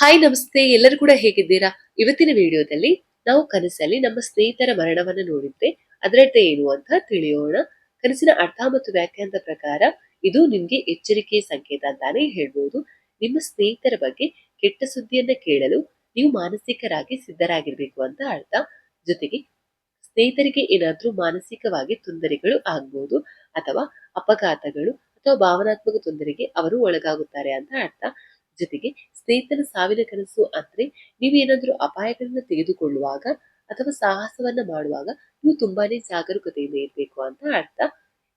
Hi ನಮಸ್ತೆ. ಎಲ್ಲರೂ ಕೂಡ ಹೇಗಿದ್ದೀರಾ? ಇವತ್ತಿನ ವಿಡಿಯೋದಲ್ಲಿ ನಾವು ಕನಸಲ್ಲಿ ನಮ್ಮ ಸ್ನೇಹಿತರ ಮರಣವನ್ನ ನೋಡಿದ್ರೆ ಅದರರ್ಥ ಏನು ಅಂತ ತಿಳಿಯೋಣ. ಕನಸಿನ ಅರ್ಥ ಮತ್ತು ವ್ಯಾಖ್ಯಾನದ ಪ್ರಕಾರ ಇದು ನಿಮ್ಗೆ ಎಚ್ಚರಿಕೆಯ ಸಂಕೇತ ಅಂತಾನೆ ಹೇಳ್ಬೋದು. ನಿಮ್ಮ ಸ್ನೇಹಿತರ ಬಗ್ಗೆ ಕೆಟ್ಟ ಸುದ್ದಿಯನ್ನ ಕೇಳಲು ನೀವು ಮಾನಸಿಕರಾಗಿ ಸಿದ್ಧರಾಗಿರ್ಬೇಕು ಅಂತ ಅರ್ಥ. ಜೊತೆಗೆ ಸ್ನೇಹಿತರಿಗೆ ಏನಾದ್ರೂ ಮಾನಸಿಕವಾಗಿ ತೊಂದರೆಗಳು ಆಗ್ಬೋದು ಅಥವಾ ಅಪಘಾತಗಳು ಅಥವಾ ಭಾವನಾತ್ಮಕ ತೊಂದರೆಗೆ ಅವರು ಒಳಗಾಗುತ್ತಾರೆ ಅಂತ ಅರ್ಥ. ಜೊತೆಗೆ ಸ್ನೇಹಿತರ ಸಾವಿನ ಕನಸು ಅಂದ್ರೆ ನೀವು ಏನಾದರೂ ಅಪಾಯಗಳನ್ನ ತೆಗೆದುಕೊಳ್ಳುವಾಗ ಅಥವಾ ಸಾಹಸವನ್ನ ಮಾಡುವಾಗ ನೀವು ತುಂಬಾನೇ ಜಾಗರೂಕತೆಯಿಂದ ಇರಬೇಕು ಅಂತ ಅರ್ಥ.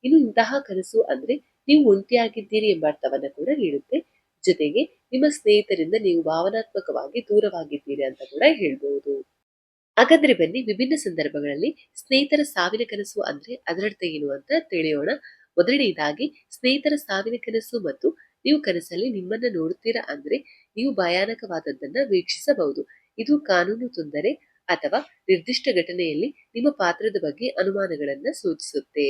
ಇನ್ನು ಇಂತಹ ಕನಸು ಅಂದ್ರೆ ನೀವು ಒಂಟಿಯಾಗಿದ್ದೀರಿ ಎಂಬ ಅರ್ಥವನ್ನ ಕೂಡ ನೀಡುತ್ತೆ ಜೊತೆಗೆ ನಿಮ್ಮ ಸ್ನೇಹಿತರಿಂದ ನೀವು ಭಾವನಾತ್ಮಕವಾಗಿ ದೂರವಾಗಿದ್ದೀರಿ ಅಂತ ಕೂಡ ಹೇಳ್ಬಹುದು ಹಾಗಾದ್ರೆ ಬನ್ನಿ ವಿಭಿನ್ನ ಸಂದರ್ಭಗಳಲ್ಲಿ ಸ್ನೇಹಿತರ ಸಾವಿನ ಕನಸು ಅಂದ್ರೆ ಅದರರ್ಥ ಏನು ಅಂತ ತಿಳಿಯೋಣ. ಮೊದಲನೆಯದಾಗಿ ಸ್ನೇಹಿತರ ಸಾವಿನ ಕನಸು ಮತ್ತು ನೀವು ಕನಸಲ್ಲಿ ನಿಮ್ಮನ್ನ ನೋಡುತ್ತೀರಾ ಅಂದ್ರೆ ನೀವು ಭಯಾನಕವಾದದ್ದನ್ನ ವೀಕ್ಷಿಸಬಹುದು. ಇದು ಕಾನೂನು ತೊಂದರೆ ಅಥವಾ ನಿರ್ದಿಷ್ಟ ಘಟನೆಯಲ್ಲಿ ನಿಮ್ಮ ಪಾತ್ರದ ಬಗ್ಗೆ ಅನುಮಾನಗಳನ್ನ ಸೂಚಿಸುತ್ತೆ.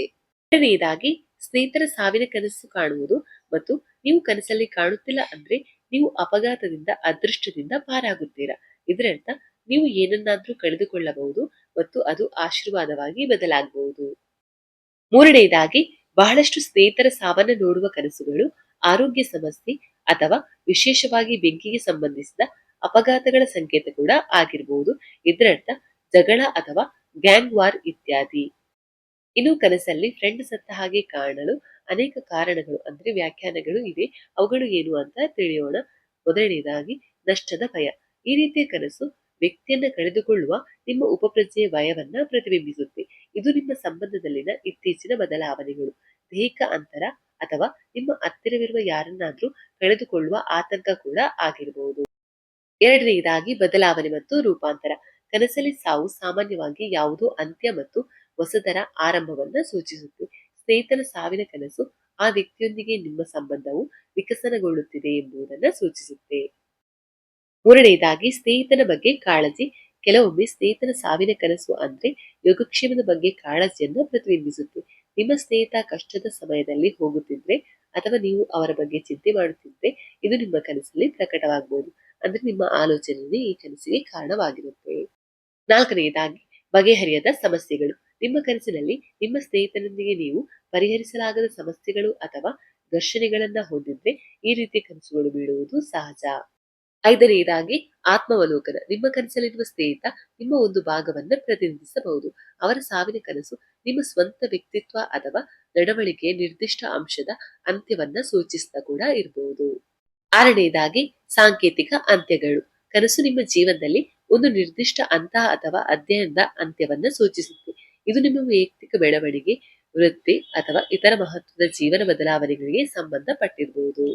ಎರಡನೆಯದಾಗಿ ಸ್ನೇಹಿತರ ಸಾವಿನ ಕನಸು ಕಾಣುವುದು ಮತ್ತು ನೀವು ಕನಸಲ್ಲಿ ಕಾಣುತ್ತಿಲ್ಲ ಅಂದ್ರೆ ನೀವು ಅಪಘಾತದಿಂದ, ಅದೃಷ್ಟದಿಂದ ಪಾರಾಗುತ್ತೀರಾ. ಇದರರ್ಥ, ನೀವು ಏನನ್ನಾದ್ರೂ ಕಳೆದುಕೊಳ್ಳಬಹುದು ಮತ್ತು ಅದು ಆಶೀರ್ವಾದವಾಗಿ ಬದಲಾಗಬಹುದು. ಮೂರನೆಯದಾಗಿ ಬಹಳಷ್ಟು ಸ್ನೇಹಿತರ ಸಾವನ್ನ ನೋಡುವ ಕನಸುಗಳು ಆರೋಗ್ಯ ಸಮಸ್ಯೆ ಅಥವಾ ವಿಶೇಷವಾಗಿ ಬೆಂಕಿಗೆ ಸಂಬಂಧಿಸಿದ ಅಪಘಾತಗಳ ಸಂಕೇತ ಕೂಡ ಆಗಿರಬಹುದು ಇದರರ್ಥ ಜಗಳ ಅಥವಾ ಗ್ಯಾಂಗ್ ವಾರ್ ಇತ್ಯಾದಿ. ಇನ್ನು ಕನಸಲ್ಲಿ ಫ್ರೆಂಡ್ ಸತ್ತ ಹಾಗೆ ಕಾಣಲು ಅನೇಕ ಕಾರಣಗಳು ಅಂದ್ರೆ ವ್ಯಾಖ್ಯಾನಗಳು ಇವೆ. ಅವುಗಳು ಏನು ಅಂತ ತಿಳಿಯೋಣ. ಮೊದಲನೇದಾಗಿ ನಷ್ಟದ ಭಯ. ಈ ರೀತಿಯ ಕನಸು ವ್ಯಕ್ತಿಯನ್ನ ಕಳೆದುಕೊಳ್ಳುವ ನಿಮ್ಮ ಉಪಪ್ರಜ್ಞೆಯ ಭಯವನ್ನ ಪ್ರತಿಬಿಂಬಿಸುತ್ತೆ. ಇದು ನಿಮ್ಮ ಸಂಬಂಧದಲ್ಲಿನ ಇತ್ತೀಚಿನ ಬದಲಾವಣೆಗಳು. ದೈಹಿಕ ಅಂತರ ಅಥವಾ ನಿಮ್ಮ ಹತ್ತಿರವಿರುವ ಯಾರನ್ನಾದ್ರೂ ಕಳೆದುಕೊಳ್ಳುವ ಆತಂಕ ಕೂಡ ಆಗಿರಬಹುದು ಎರಡನೆಯದಾಗಿ ಬದಲಾವಣೆ ಮತ್ತು ರೂಪಾಂತರ. ಕನಸಲ್ಲಿ ಸಾವು ಸಾಮಾನ್ಯವಾಗಿ ಯಾವುದೋ ಅಂತ್ಯ ಮತ್ತು ಹೊಸದರ ಆರಂಭವನ್ನ ಸೂಚಿಸುತ್ತೆ. ಸ್ನೇಹಿತನ ಸಾವಿನ ಕನಸು, ಆ ವ್ಯಕ್ತಿಯೊಂದಿಗೆ ನಿಮ್ಮ ಸಂಬಂಧವು ವಿಕಸನಗೊಳ್ಳುತ್ತಿದೆ ಎಂಬುದನ್ನು ಸೂಚಿಸುತ್ತೆ. ಮೂರನೆಯದಾಗಿ ಸ್ನೇಹಿತನ ಬಗ್ಗೆ ಕಾಳಜಿ. ಕೆಲವೊಮ್ಮೆ ಸ್ನೇಹಿತನ ಸಾವಿನ ಕನಸು ಅಂದ್ರೆ ಯೋಗಕ್ಷೇಮದ ಬಗ್ಗೆ ಕಾಳಜಿಯನ್ನು ಪ್ರತಿಬಿಂಬಿಸುತ್ತೆ. ನಿಮ್ಮ ಸ್ನೇಹಿತ ಕಷ್ಟದ ಸಮಯದಲ್ಲಿ ಹೋಗುತ್ತಿದ್ರೆ ಅಥವಾ ನೀವು ಅವರ ಬಗ್ಗೆ ಚಿಂತೆ ಮಾಡುತ್ತಿದ್ರೆ ಇದು ನಿಮ್ಮ ಕನಸಲ್ಲಿ ಪ್ರಕಟವಾಗಬಹುದು. ಅಂದ್ರೆ ನಿಮ್ಮ ಆಲೋಚನೆ ಈ ಕನಸಿಗೆ ಕಾರಣವಾಗಿರುತ್ತೆ. ನಾಲ್ಕನೆಯದಾಗಿ ಬಗೆಹರಿಯದ ಸಮಸ್ಯೆಗಳು. ನಿಮ್ಮ ಕನಸಿನಲ್ಲಿ ನಿಮ್ಮ ಸ್ನೇಹಿತರೊಂದಿಗೆ ನೀವು ಪರಿಹರಿಸಲಾಗದ ಸಮಸ್ಯೆಗಳು ಅಥವಾ ಘರ್ಷಣೆಗಳನ್ನ ಹೊಂದಿದ್ರೆ ಈ ರೀತಿ ಕನಸುಗಳು ಬೀಳುವುದು ಸಹಜ. ಐದನೆಯದಾಗಿ ಆತ್ಮಾವಲೋಕನ. ನಿಮ್ಮ ಕನಸಲ್ಲಿರುವ ಸ್ನೇಹಿತ ನಿಮ್ಮ ಒಂದು ಭಾಗವನ್ನ ಪ್ರತಿನಿಧಿಸಬಹುದು. ಅವರ ಸಾವಿನ ಕನಸು ನಿಮ್ಮ ಸ್ವಂತ ವ್ಯಕ್ತಿತ್ವ ಅಥವಾ ನಡವಳಿಕೆ ನಿರ್ದಿಷ್ಟ ಅಂಶದ ಅಂತ್ಯವನ್ನ ಸೂಚಿಸ್ತಾ ಕೂಡ ಇರಬಹುದು ಆರನೇದಾಗಿ, ಸಾಂಕೇತಿಕ ಅಂತ್ಯಗಳು. ಕನಸು ನಿಮ್ಮ ಜೀವನದಲ್ಲಿ ಒಂದು ನಿರ್ದಿಷ್ಟ ಅಂತ ಅಥವಾ ಅಧ್ಯಯನದ ಅಂತ್ಯವನ್ನ ಸೂಚಿಸುತ್ತೆ. ಇದು ನಿಮ್ಮ ವೈಯಕ್ತಿಕ ಬೆಳವಣಿಗೆ, ವೃತ್ತಿ ಅಥವಾ ಇತರ ಮಹತ್ವದ ಜೀವನ ಬದಲಾವಣೆಗಳಿಗೆ ಸಂಬಂಧಪಟ್ಟಿರಬಹುದು